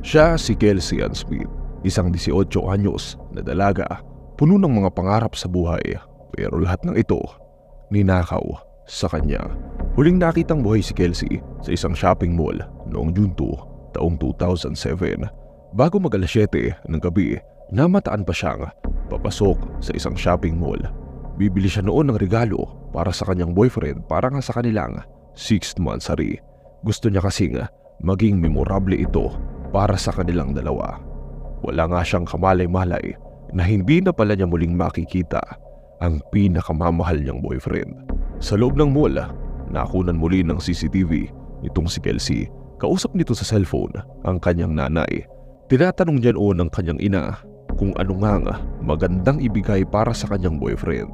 Siya si Kelsey Ann Smith, isang 18 anyos na dalaga, puno ng mga pangarap sa buhay. Pero lahat ng ito, ninakaw sa kanya. Huling nakitang buhay si Kelsey sa isang shopping mall noong June 2, taong 2007. Bago mag alas 7 ng gabi, namataan pa siyang papasok sa isang shopping mall. Bibili siya noon ng regalo para sa kanyang boyfriend para nga sa kanilang 6th monthsary. Gusto niya kasing maging memorable ito para sa kanilang dalawa. Wala nga siyang kamalay-malay na hindi na pala niya muling makikita ang pinakamamahal niyang boyfriend. Sa loob ng mall, nakunan muli ng CCTV itong si Kelsey. Kausap nito sa cellphone ang kanyang nanay. Tinatanong niya noon ang kanyang ina kung ano nga magandang ibigay para sa kanyang boyfriend.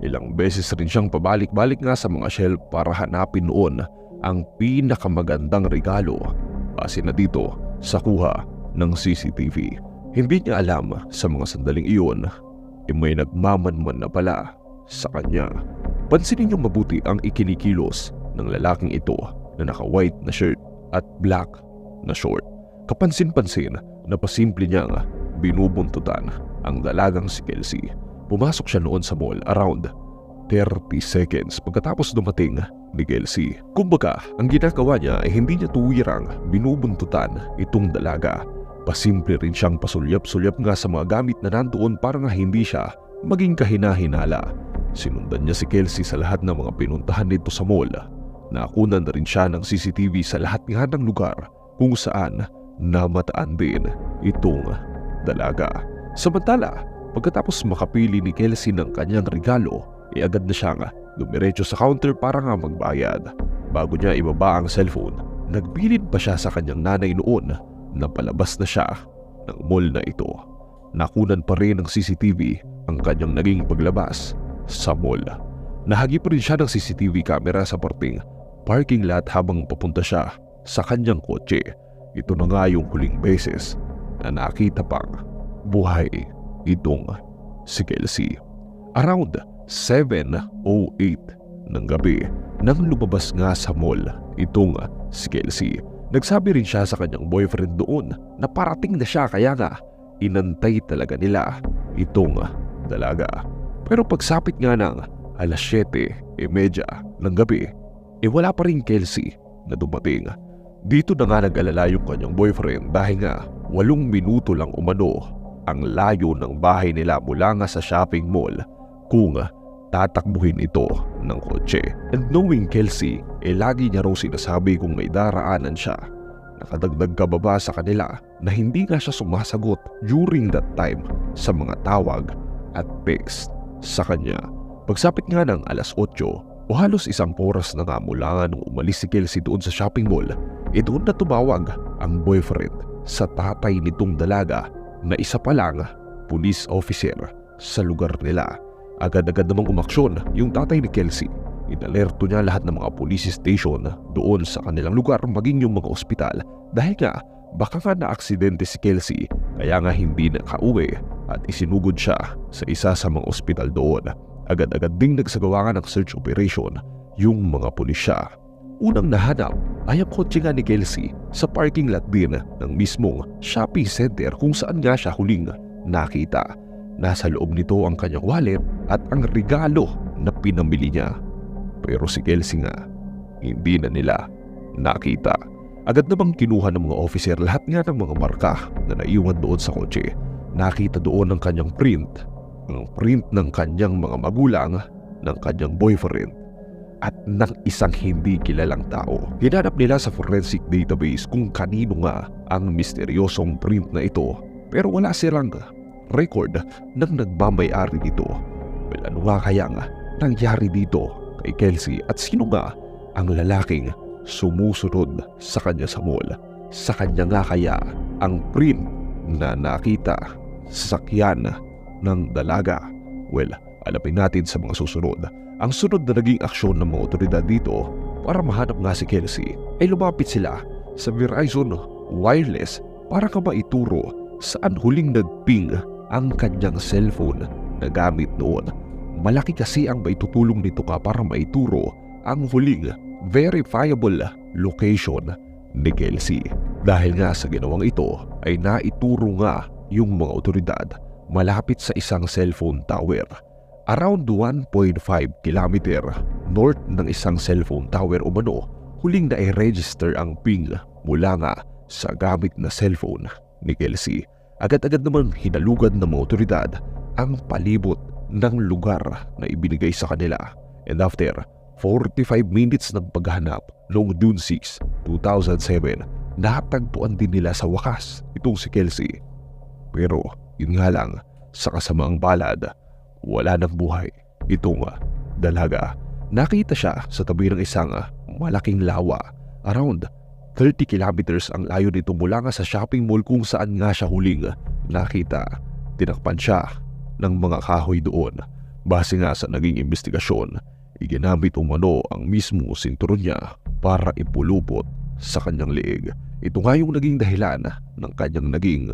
Ilang beses rin siyang pabalik-balik nga sa mga shelf para hanapin noon ang pinakamagandang regalo. Kasi na dito sa kuha ng CCTV. Hindi niya alam sa mga sandaling iyon e may nagmamanman na pala sa kanya. Pansinin niyo mabuti ang ikinikilos ng lalaking ito na naka-white na shirt at black na short. Kapansin-pansin na pasimple niyang binubuntutan ang dalagang si Kelsey. Pumasok siya noon sa mall around 30 seconds pagkatapos dumating ni Kelsey. Kumbaga, ang ginagawa niya ay hindi niya tuwirang binubuntutan itong dalaga. Pasimple rin siyang pasulyap-sulyap nga sa mga gamit na nandoon para nga hindi siya maging kahina-hinala. Sinundan niya si Kelsey sa lahat ng mga pinuntahan nito sa mall. Nakunan na rin siya ng CCTV sa lahat nga ng lugar kung saan namataan din itong dalaga. Samantala, pagkatapos makapili ni Kelsey ng kanyang regalo, ay agad na siyang dumiretso sa counter para nga magbayad. Bago niya ibaba ang cellphone, nagbilid pa siya sa kanyang nanay noon na palabas na siya ng mall na ito. Nakunan pa rin ng CCTV ang kanyang naging paglabas sa mall. Nahagip rin siya ng CCTV camera sa parting parking lot habang papunta siya sa kanyang kotse. Ito na nga yung huling beses na nakita pang buhay itong si Kelsey. Around 7.08 ng gabi nang lumabas nga sa mall itong si Kelsey. Nagsabi rin siya sa kanyang boyfriend doon na parating na siya kaya nga inantay talaga nila itong dalaga. Pero pagsapit nga ng alas 7.30 ng gabi, eh wala pa rin Kelsey na dumating. Dito na nga nag-alala yung kanyang boyfriend dahil nga walong minuto lang umano ang layo ng bahay nila mula nga sa shopping mall kung tatakbuhin ito ng kotse. And knowing Kelsey, eh lagi niya raw sinasabi kung may daraanan siya. Nakadagdag ka ba ba sa kanila na hindi nga siya sumasagot during that time sa mga tawag at text sa kanya. Pagsapit nga ng alas 8 o halos isang oras na nga mula nung umalis si Kelsey doon sa shopping mall, eh doon na tumawag ang boyfriend sa tatay nitong dalaga na isa pa lang police officer sa lugar nila. Agad-agad namang umaksyon yung tatay ni Kelsey. Inalerto niya lahat ng mga police station doon sa kanilang lugar maging yung mga ospital dahil nga baka nga na-aksidente si Kelsey kaya nga hindi nakauwi at isinugod siya sa isa sa mga ospital doon. Agad-agad ding nagsagawa nga ng search operation yung mga pulisya. Unang nahanap ay ang kotse nga ni Kelsey sa parking lot din ng mismong shopping center kung saan nga siya huling nakita. Nasa loob nito ang kanyang wallet at ang regalo na pinamili niya. Pero si Kelsey nga, hindi na nila nakita. Agad namang kinuha ng mga officer lahat nga ng mga marka na naiwan doon sa kotse. Nakita doon ang kanyang print, ang print ng kanyang mga magulang, ng kanyang boyfriend, at ng isang hindi kilalang tao. Hinanap nila sa forensic database kung kanino nga ang misteryosong print na ito pero wala silang record ng nagmamayari nito. Well, ano nga kaya nga nangyari dito kay Kelsey at sino nga ang lalaking sumusunod sa kanya sa mall? Sa kanya nga kaya ang print na nakita sa sakyan ng dalaga? Well, alapin natin sa mga susunod. Ang sunod na naging aksyon ng mga otoridad dito para mahanap nga si Kelsey ay lumapit sila sa Verizon Wireless para ka maituro saan huling nagping ang kanyang cellphone na gamit noon. Malaki kasi ang maitutulong nito ka para maituro ang huling verifiable location ni Kelsey. Dahil nga sa ginawang ito ay naituro nga yung mga otoridad malapit sa isang cellphone tower. Around 1.5 kilometer north ng isang cellphone tower umano, huling na i-register ang ping mula nga sa gamit na cellphone ni Kelsey. Agad-agad naman hinalugad ng mga ang palibot ng lugar na ibinigay sa kanila. And after 45 minutes ng paghahanap noong June 6, 2007, natagpuan din nila sa wakas itong si Kelsey. Pero yun nga lang, sa kasamaang balad, wala ng buhay itong dalaga. Nakita siya sa tabi ng isang malaking lawa. Around 30 kilometers ang layo nito mula nga sa shopping mall kung saan nga siya huling nakita. Tinakpan siya ng mga kahoy doon. Base nga sa naging investigasyon, iginamit umano ang mismo sinturon niya para ipulupot sa kanyang leeg. Ito nga yung naging dahilan ng kanyang naging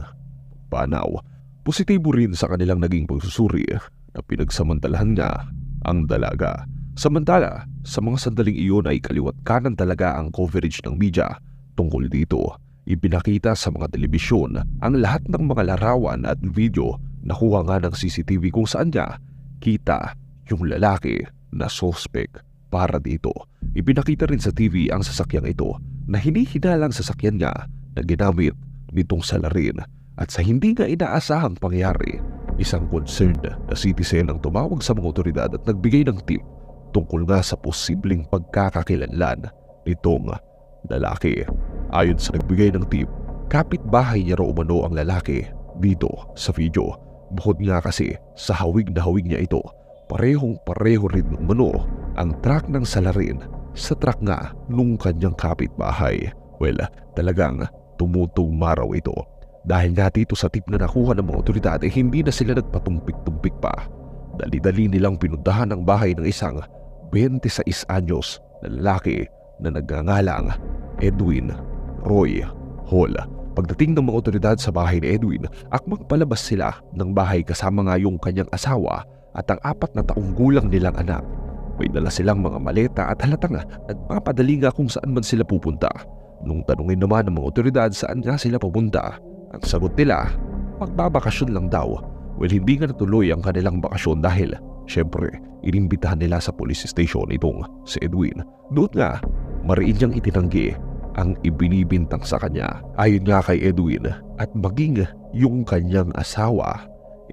panaw. Positibo rin sa kanilang naging pagsusuri na pinagsamantalahan nga ang dalaga. Samantala, sa mga sandaling iyon ay kaliwat kanan talaga ang coverage ng media tungkol dito. Ipinakita sa mga telebisyon ang lahat ng mga larawan at video na kuha nga ng CCTV kung saan niya kita yung lalaki na suspect para dito. Ipinakita rin sa TV ang sasakyang ito na hinihinalang sasakyan nga na ginamit nitong salarin at sa hindi nga inaasahang pangyari, isang concerned na citizen ang tumawag sa mga otoridad at nagbigay ng tip tungkol nga sa posibleng pagkakakilanlan nitong lalaki. Ayon sa nagbigay ng tip, kapitbahay niya raw umano ang lalaki dito sa video. Bukod nga kasi sa hawig na hawig niya ito, parehong pareho rin umano ang truck ng salarin sa truck nga nung kanyang kapitbahay. Well, talagang tumutugma raw ito. Dahil nga dito sa tip na nakuha ng mga otoridad ay hindi na sila nagpatumpik-tumpik pa. Dali-dali nilang pinuntahan ang bahay ng isang 26 anyos na lalaki na nagngangalang Edwin Roy Hall. Pagdating ng mga otoridad sa bahay ni Edwin, akmang palabas sila ng bahay kasama nga yung kanyang asawa at ang apat na taong gulang nilang anak. May dala silang mga maleta at halatang nagpapadali nga kung saan man sila pupunta. Nung tanungin naman ng mga otoridad saan nga sila pupunta, ang sagot nila, magbabakasyon lang daw. Well, hindi nga natuloy ang kanilang bakasyon dahil, syempre, inimbitahan nila sa police station itong si Edwin. Doon nga, mariin niyang itinanggi ang ibinibintang sa kanya. Ayon nga kay Edwin at maging yung kanyang asawa,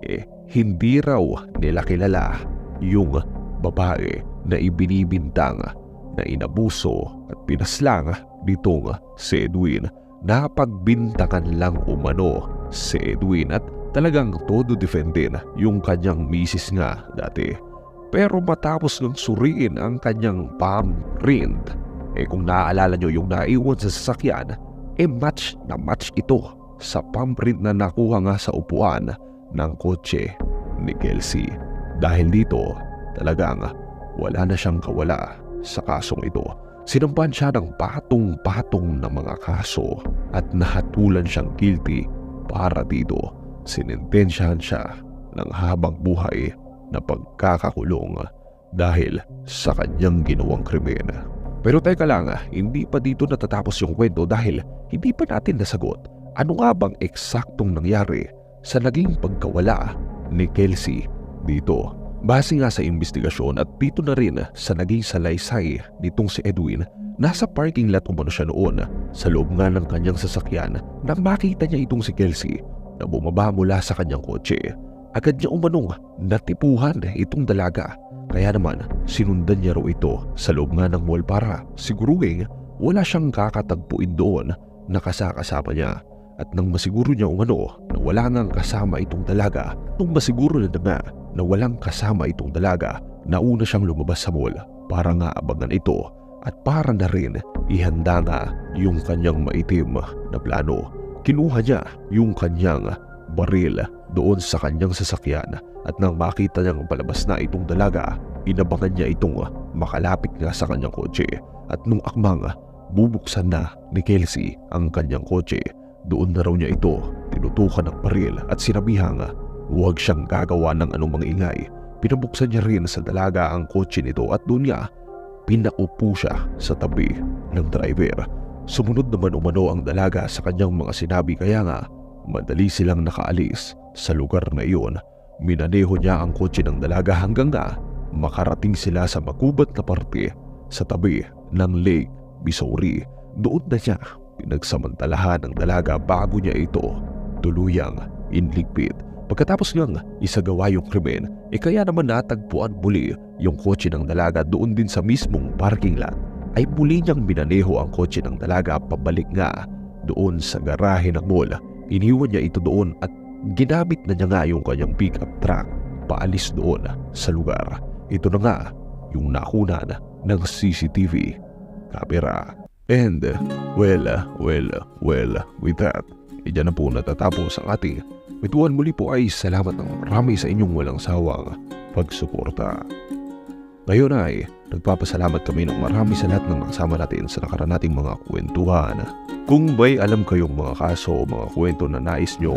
eh, hindi raw nila kilala yung babae na ibinibintang na inabuso at pinaslang nitong si Edwin napagbintangan lang umano si Edwin at talagang todo defendin yung kanyang misis nga dati. Pero matapos ng suriin ang kanyang palm print, eh kung naaalala nyo yung naiwan sa sasakyan, eh match na match ito sa palm print na nakuha nga sa upuan ng kotse ni Kelsey. Dahil dito, talagang wala na siyang kawala sa kasong ito. Sinampan siya ng patong-patong na mga kaso at nahatulan siyang guilty para dito. Sinintensyahan siya ng habang buhay na pagkakakulong dahil sa kanyang ginawang krimen. Pero teka lang, hindi pa dito natatapos yung kwento dahil hindi pa natin nasagot. Ano nga bang eksaktong nangyari sa naging pagkawala ni Kelsey dito? Base nga sa investigasyon at dito na rin sa naging salaysay nitong si Edwin, nasa parking lot umano siya noon sa loob nga ng kanyang sasakyan nang makita niya itong si Kelsey na bumaba mula sa kanyang kotse. Agad niya umanong natipuhan itong dalaga kaya naman sinundan niya raw ito sa loob nga ng mall para siguruhin wala siyang kakatagpuin doon na kasakasama niya. At nang masiguro niya umano na wala nang kasama itong dalaga, nung masiguro na nga na walang kasama itong dalaga, nauna siyang lumabas sa mall para nga abangan ito at para na rin ihanda nga yung kanyang maitim na plano. Kinuha niya yung kanyang baril doon sa kanyang sasakyan at nang makita niyang palabas na itong dalaga, inabangan niya itong makalapit nga sa kanyang kotse at nung akmang bubuksan na ni Kelsey ang kanyang kotse, doon na raw niya ito tinutukan ng baril at sinabihang Huwag siyang gagawa ng anumang ingay. Pinabuksan niya rin sa dalaga ang kotse nito at doon niya pinaupo siya sa tabi ng driver. Sumunod naman umano ang dalaga sa kanyang mga sinabi kaya nga madali silang nakaalis sa lugar na iyon. Minaneho niya ang kotse ng dalaga hanggang nga makarating sila sa makubat na parte sa tabi ng Lake Missouri. Doon na niya pinagsamantalahan ng dalaga bago niya ito tuluyang inligpit. Pagkatapos ngang isagawa yung krimen, e kaya naman natagpuan muli yung kotse ng dalaga doon din sa mismong parking lot ay muli niyang minaneho ang kotse ng dalaga pabalik nga doon sa garahe ng mall. Iniwan niya ito doon at ginamit na niya nga yung kanyang pickup truck paalis doon sa lugar. Ito na nga yung nakunan ng CCTV camera. And well, well, well, with that, Diyan na po natatapos ang ating Bituan muli po ay salamat ng marami sa inyong walang sawang pagsuporta. Ngayon ay nagpapasalamat kami ng marami sa lahat ng nakasama natin sa nakaraan nating mga kwentuhan. Kung may alam kayong mga kaso o mga kwento na nais nyo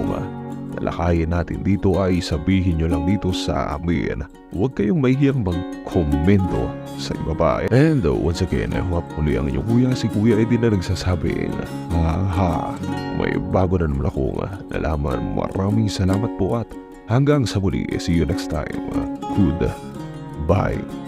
talakayin natin dito ay sabihin nyo lang dito sa amin. Huwag kayong mahihiyang mag-komento sa ibaba. And uh, once again, hope muli ang inyong kuya. Si kuya din na nagsasabing, ha may bago na naman akong nalaman. Maraming salamat po at hanggang sa muli. See you next time. Good bye.